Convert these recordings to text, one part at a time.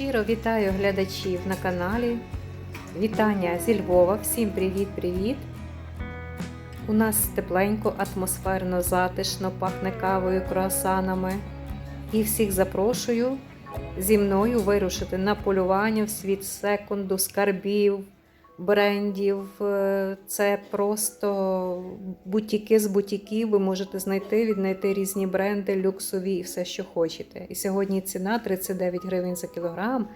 Щиро вітаю глядачів на каналі. Вітання зі Львова. Всім привіт-привіт! У нас тепленько, атмосферно, затишно, пахне кавою, круасанами. І всіх запрошую зі мною вирушити на полювання в світ секунду, скарбів, брендів. Це просто бутіки з бутіків. Ви можете знайти, віднайти різні бренди, люксові і все, що хочете. І сьогодні ціна 39 гривень за кілограм.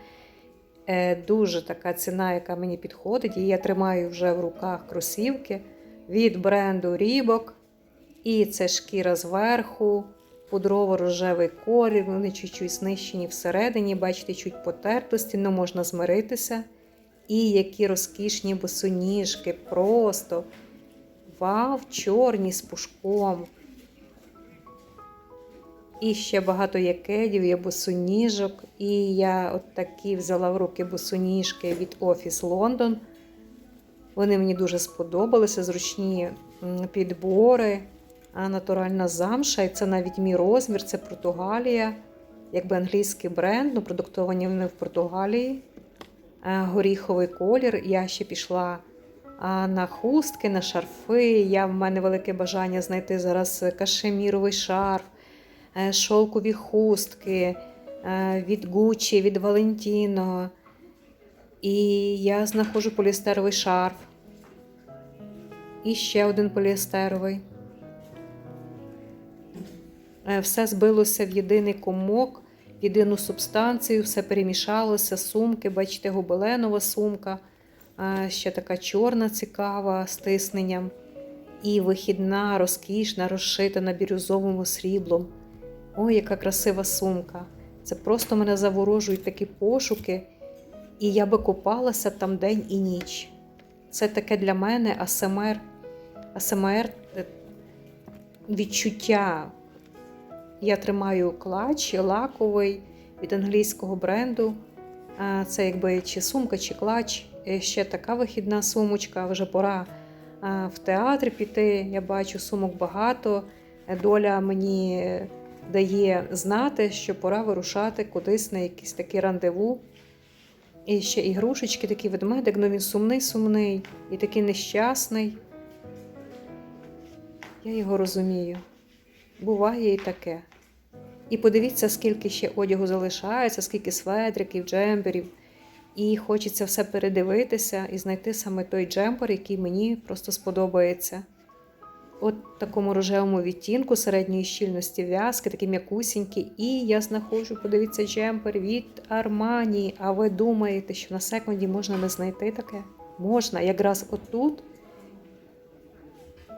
Е, Дуже така ціна, яка мені підходить. І я тримаю вже в руках кросівки від бренду Reebok. І це шкіра зверху, пудрово-рожевий колір, вони чуть-чуть знищені всередині, бачите, чуть потертості, але можна змиритися. І які розкішні босоніжки, просто вау, чорні з пушком. І ще багато є є босоніжок. І я от такі взяла в руки босоніжки від Office London. Вони мені дуже сподобалися, зручні підбори, а натуральна замша. І це навіть мій розмір, це Португалія, якби англійський бренд, ну, продуктовані вони в Португалії. Е, Горіховий колір. Я ще пішла на хустки, на шарфи. Я, в мене велике бажання знайти зараз кашеміровий шарф, е, шовкові хустки е, від Gucci, від Valentino. І я знаходжу поліестеровий шарф. І ще один поліестеровий. Все збилося в єдиний комок, в єдину субстанцію, все перемішалося, сумки, бачите, гобеленова сумка, ще така чорна, цікава з тисненням. І вихідна, розкішна, розшита бірюзовому сріблом. Ой, яка красива сумка! Це просто мене заворожують такі пошуки, і я би купалася там день і ніч. Це таке для мене АСМР, АСМР е, відчуття. Я тримаю клач лаковий від англійського бренду. Це якби чи сумка, чи клач. Е, Ще така вихідна сумочка. Вже пора в театр піти. Я бачу сумок багато. Е, Доля мені дає знати, що пора вирушати кудись на якісь такі рандеву. І ще ігрушечки, такий ведмедик, ну він сумний-сумний і такий нещасний. Я його розумію. Буває і таке. І подивіться, скільки ще одягу залишається, скільки светриків, джемперів. І хочеться все передивитися і знайти саме той джемпер, який мені просто сподобається. От такому рожевому відтінку середньої щільності в'язки, такі м'якусінькі. І я знаходжу, подивіться, джемпер від Армані. А ви думаєте, що на секунді можна не знайти таке? Можна, якраз отут.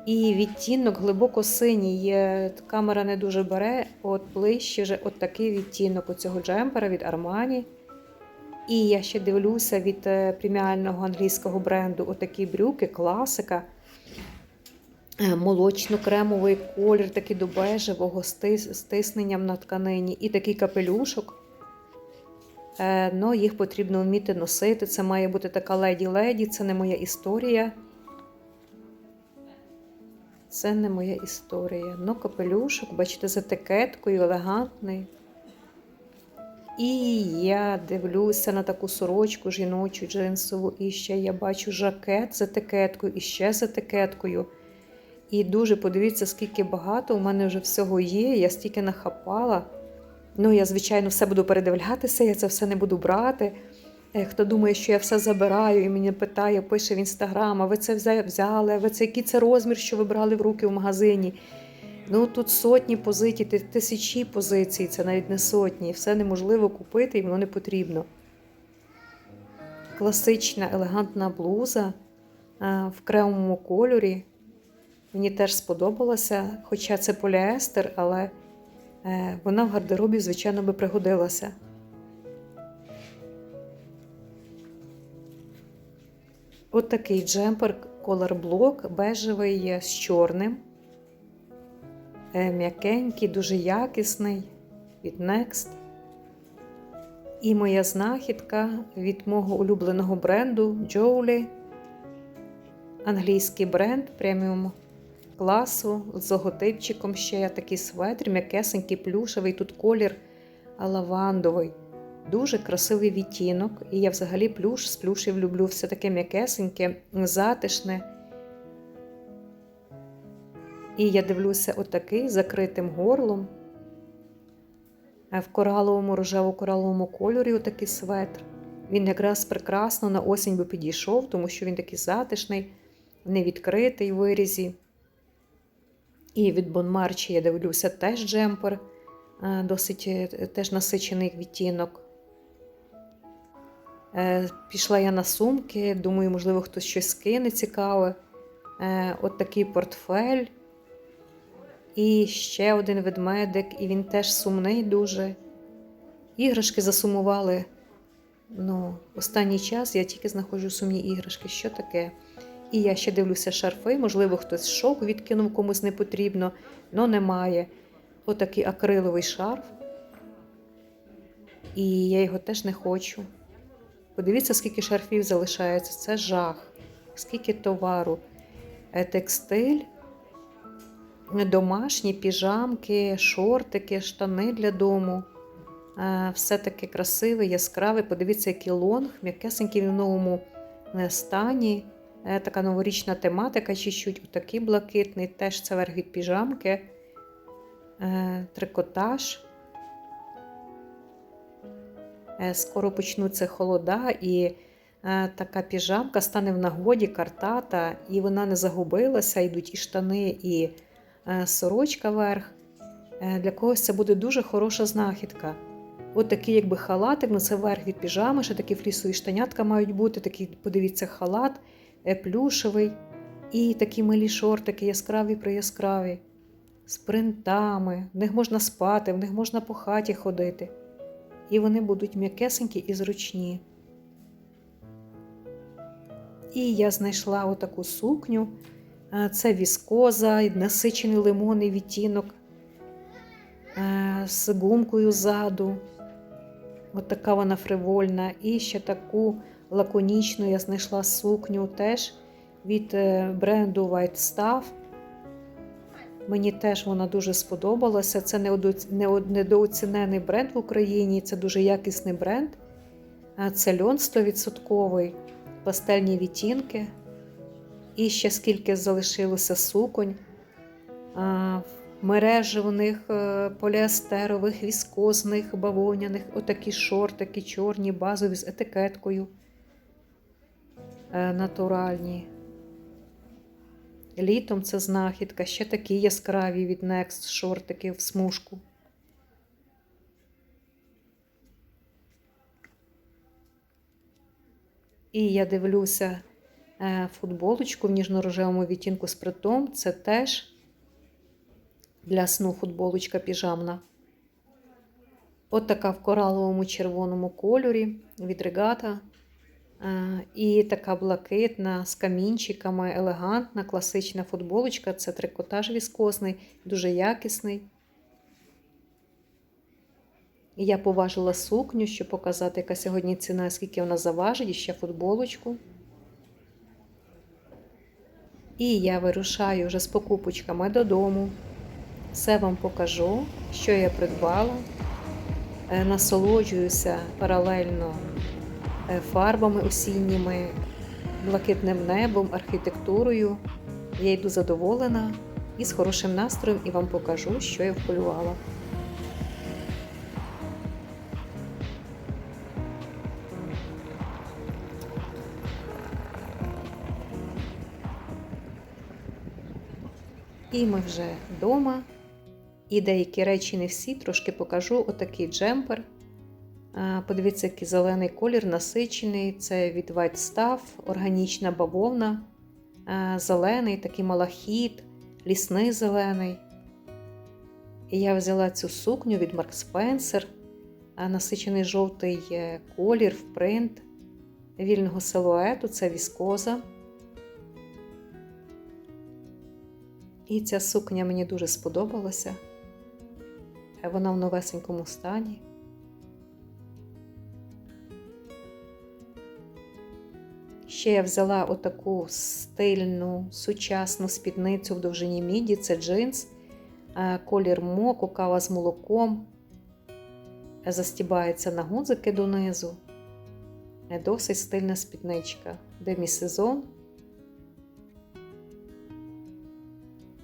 І відтінок глибоко синій. Камера не дуже бере, от ближче вже от такий відтінок у цього джемпера від Armani. І я ще дивлюся від е, преміального англійського бренду отакі брюки, класика. Е, Молочно-кремовий колір, такий до бежевого з на тканині. І такий капелюшок. Е, Ну, їх потрібно вміти носити. Це має бути така леді-леді, це не моя історія. Це не моя історія. Ну, капелюшок, бачите, з етикеткою, елегантний. І я дивлюся на таку сорочку жіночу джинсову, і ще я бачу жакет з етикеткою, і ще з етикеткою. І дуже подивіться, скільки багато у мене вже всього є. Я стільки нахапала. Ну, я, звичайно, все буду передивлятися, я це все не буду брати. Е, Хто думає, що я все забираю і мені питає, пише в інстаграм, а ви це взяли, а ви це який це розмір, що ви брали в руки в магазині. Ну тут сотні позицій, тисячі позицій, це навіть не сотні. Все неможливо купити і воно не потрібно. Класична елегантна блуза в кремовому кольорі. Мені теж сподобалася, хоча це поліестер, але е, вона в гардеробі, звичайно, би пригодилася. От такий джемпер Block, бежевий з чорним. Е, М'якенький, дуже якісний від Next. І моя знахідка від мого улюбленого бренду Jolie. Англійський бренд преміум класу з логотипчиком ще я такий светр, м'якесенький, плюшевий, тут колір лавандовий. Дуже красивий відтінок. І я взагалі плюш з плюшів люблю все таке м'якесеньке, затишне. І я дивлюся отакий закритим горлом. В кораловому, рожево-кораловому кольорі отакий светр. Він якраз прекрасно на осінь би підійшов, тому що він такий затишний, невідкритий в вирізі. І від Бонмарчі я дивлюся теж джемпер, е, досить е, теж насичений відтінок. Е, Пішла я на сумки, думаю, можливо, хтось щось скине цікаве. Е, От такий портфель. І ще один ведмедик, і він теж сумний дуже. Іграшки засумували. Ну, останній час я тільки знаходжу сумні іграшки. Що таке? І я ще дивлюся шарфи, можливо, хтось шок відкинув комусь не потрібно, але немає. Отакий акриловий шарф. І я його теж не хочу. Подивіться, скільки шарфів залишається. Це жах, скільки товару. Е, Текстиль, домашні піжамки, шортики, штани для дому. Е, Все таке красиве, яскраве. Подивіться, який лонг, м'якесенький в новому е, стані. Така новорічна тематика, чуть-чуть отакий блакитний, теж це верх від піжамки, трикотаж. Е, Скоро почнуться холода, і е, така піжамка стане в нагоді картата, і вона не загубилася, йдуть і штани, і е, сорочка верх. Е, Для когось це буде дуже хороша знахідка. От такий, якби халатик, ну це верх від піжами, ще такі флісові штанятка мають бути, такий, подивіться, халат, плюшевий. І такі милі шортики, яскраві прияскраві, з принтами. В них можна спати, в них можна по хаті ходити. І вони будуть м'якесенькі і зручні. І я знайшла отаку сукню. Е, Це віскоза, насичений лимонний відтінок е, з гумкою ззаду. От така вона фривольна. І ще таку лаконічну я знайшла сукню теж від е, бренду White Stuff. Мені теж вона дуже сподобалася. Це недооцінений бренд в Україні, це дуже якісний бренд. Це льон 100%, пастельні відтінки. І ще скільки залишилося суконь. А, мережевних, е, поліестерових, віскозних, бавовняних, отакі шортики, чорні, базові з етикеткою. Е, Натуральні. Літом це знахідка, ще такі яскраві від Next шортики в смужку. І я дивлюся е, футболочку в ніжно-рожевому відтінку з притом. Це теж для сну футболочка піжамна. От така в кораловому червоному кольорі від регата. І така блакитна з камінчиками, елегантна, класична футболочка. Це трикотаж віскозний, дуже якісний. Я поважила сукню, щоб показати, яка сьогодні ціна, скільки вона заважить, і ще футболочку. І я вирушаю вже з покупочками додому. Все вам покажу, що я придбала. Е, Насолоджуюся паралельно фарбами осінніми, блакитним небом, архітектурою. Я йду задоволена і з хорошим настроєм і вам покажу, що я вполювала. І ми вже вдома. І деякі речі не всі, трошки покажу. Отакий джемпер. Подивіться, який зелений колір насичений. Це від White Stuff, органічна бавовна. Зелений, такий малахіт, лісний зелений. І я взяла цю сукню від Mark Spencer. Насичений жовтий колір в принт вільного силуету, це віскоза. І ця сукня мені дуже сподобалася. Вона в новесенькому стані. Ще я взяла отаку стильну, сучасну спідницю в довжині міді. Це джинс, е, колір моко, кава з молоком. застібається на гудзики донизу. Е, Досить стильна спідничка. Демісезон.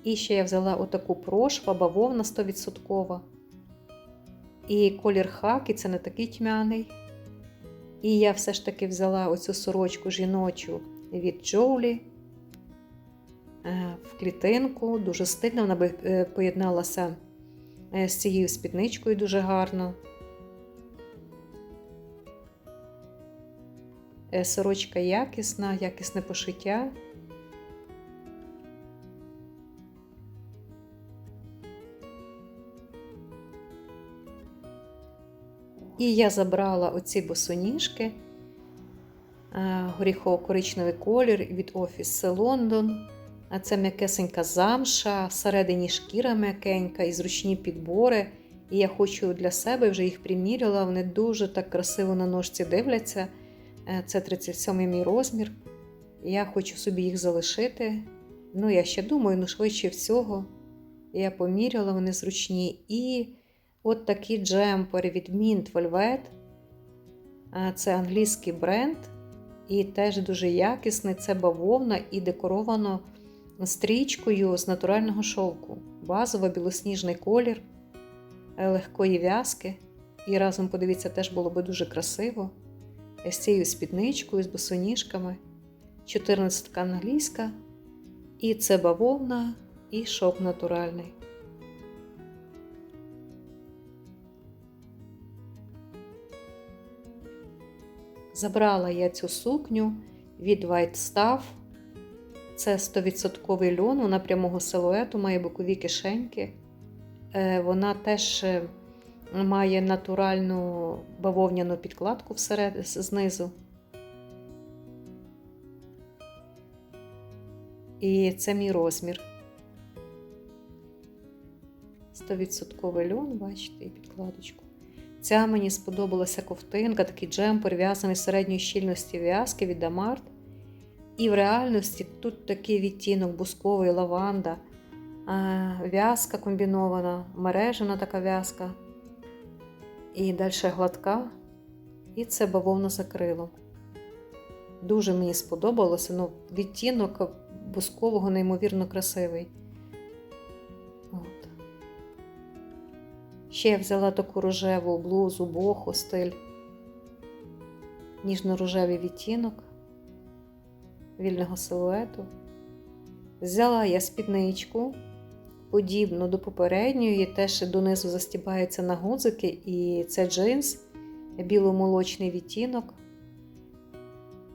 І ще я взяла отаку прошва, бавовна 100%. І колір хаки це не такий тьмяний. І я все ж таки взяла оцю сорочку жіночу від Джоулі е, в клітинку. Дуже стильно вона е, поєдналася е, з цією спідничкою дуже гарно. Сорочка якісна, якісне пошиття. І я забрала оці босоніжки, е, горіхово-коричневий колір від офісу Лондон. А це м'якесенька замша, всередині шкіра м'якенька і зручні підбори. І я хочу для себе вже їх приміряла. Вони дуже так красиво на ножці дивляться. Е, Це 37 мій розмір. Я хочу собі їх залишити. Ну, я ще думаю, ну швидше всього. Я поміряла, вони зручні. І от такі джемпери від Mint Velvet. Це англійський бренд. І теж дуже якісний. Це бавовна і декоровано стрічкою з натурального шовку. Базово білосніжний колір, е, легкої в'язки. І разом, подивіться, теж було би дуже красиво. З цією спідничкою, з босоніжками. 14 англійська. І це бавовна і шовк натуральний. Забрала я цю сукню від White Stuff. Це 100% льон, вона прямого силуету, має бокові кишеньки. Е, Вона теж е, має натуральну бавовняну підкладку всеред, знизу. І це мій розмір. 100% льон, бачите, і підкладочку. Ця мені сподобалася ковтинка, такий джемпер, в'язаний середньої щільності в'язки від Дамарт. І в реальності тут такий відтінок бусковий лаванда, в'язка комбінована, мережена така в'язка. І далі гладка. І це бавовна з акрилом. Дуже мені сподобалося, ну, відтінок бускового, неймовірно красивий. Ще я взяла таку рожеву блузу, боху стиль, ніжно-рожевий відтінок вільного силуету. Взяла я спідничку, подібну до попередньої, теж донизу застібається на гудзики, і це джинс, біломолочний відтінок.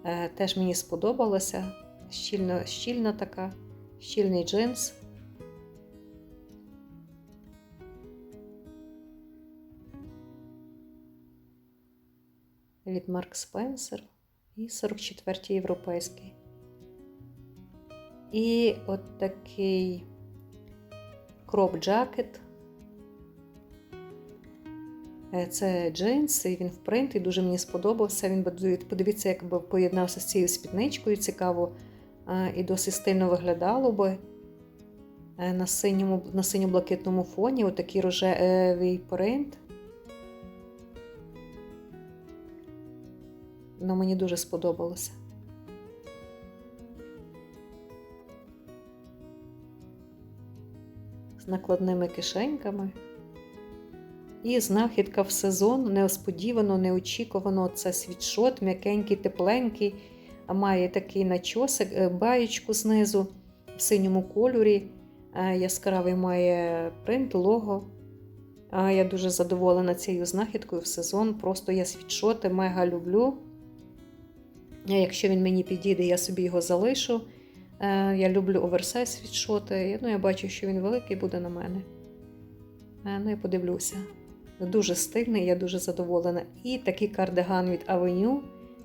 Е, Теж мені сподобалося. Щільно, щільна така, щільний джинс. Від Марк Спенсер і 44-й європейський. І от такий кроп джакет. Це джинс, і він в принт, і дуже мені сподобався. Він подивіться, як би поєднався з цією спідничкою, цікаво і досить стильно виглядало би на синьому, на синьо-блакитному фоні отакий рожевий принт. Ну, мені дуже сподобалося. З накладними кишеньками. І знахідка в сезон неосподівано, неочікувано. Це світшот, м'якенький, тепленький, а має такий начосик, е, баєчку знизу в синьому кольорі. Е, яскравий має принт, лого. Я дуже задоволена цією знахідкою в сезон. Просто я світшоти мега люблю. Якщо він мені підійде, я собі його залишу. Е, я люблю оверсайз світшоти. Ну, я бачу, що він великий буде на мене. Ну, я подивлюся. Дуже стильний, я дуже задоволена. І такий кардиган від Avenue,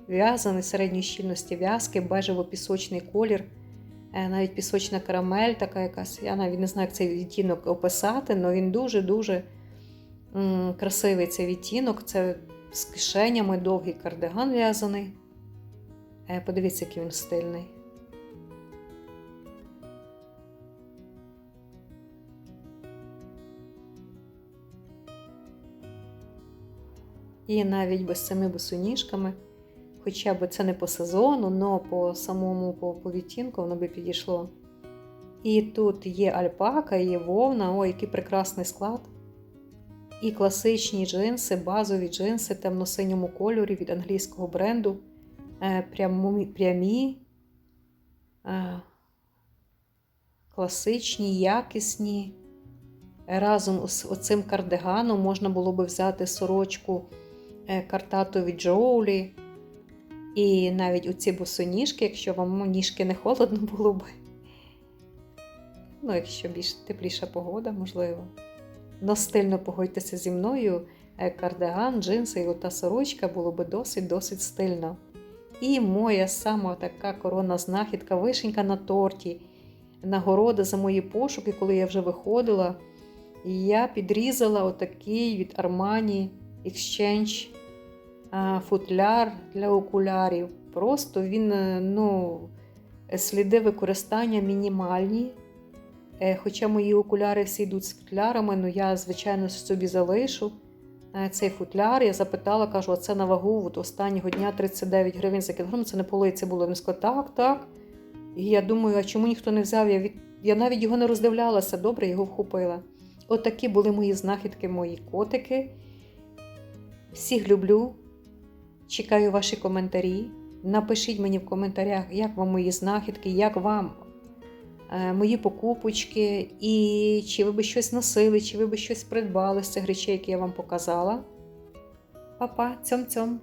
в'язаний середньої щільності в'язки, бежево-пісочний колір, е, навіть пісочна карамель, така якась. Я навіть не знаю, як цей відтінок описати, але він дуже-дуже красивий цей відтінок. Це з кишенями довгий кардиган в'язаний. Подивіться, який він стильний. І навіть без цими босоніжками, хоча б це не по сезону, але по самому по, по відтінку воно би підійшло. І тут є альпака, є вовна, ой, який прекрасний склад. І класичні джинси, базові джинси темно-синьому кольорі від англійського бренду. Е, Прямі, е, класичні, якісні. Разом з оцим кардиганом можна було би взяти сорочку е, картату від Джоулі. І навіть оці босоніжки, якщо вам ну, ніжки не холодно було б. Ну, якщо більш тепліша погода, можливо. Но стильно погодьтеся зі мною. е, Кардиган, джинси і ота сорочка було би досить-досить стильно. І моя сама така коронна знахідка, вишенька на торті. Нагорода за мої пошуки, коли я вже виходила. І я підрізала отакий від Armani Exchange футляр для окулярів. Просто він, е, ну, сліди використання мінімальні. Е, Хоча мої окуляри всі йдуть з футлярами, ну я, звичайно, собі залишу цей футляр. Я запитала, кажу, а це на вагу от останнього дня 39 гривень за кілограм. Це на полиці було. Він сказав, так, так. І я думаю, а чому ніхто не взяв? Я, від... я навіть його не роздивлялася, добре, його вхопила. Отакі були мої знахідки, мої котики. Всіх люблю. Чекаю ваші коментарі. Напишіть мені в коментарях, як вам мої знахідки, як вам мої покупочки, і чи ви би щось носили, чи ви би щось придбали з цих речей, які я вам показала. Па-па, цьом-цьом!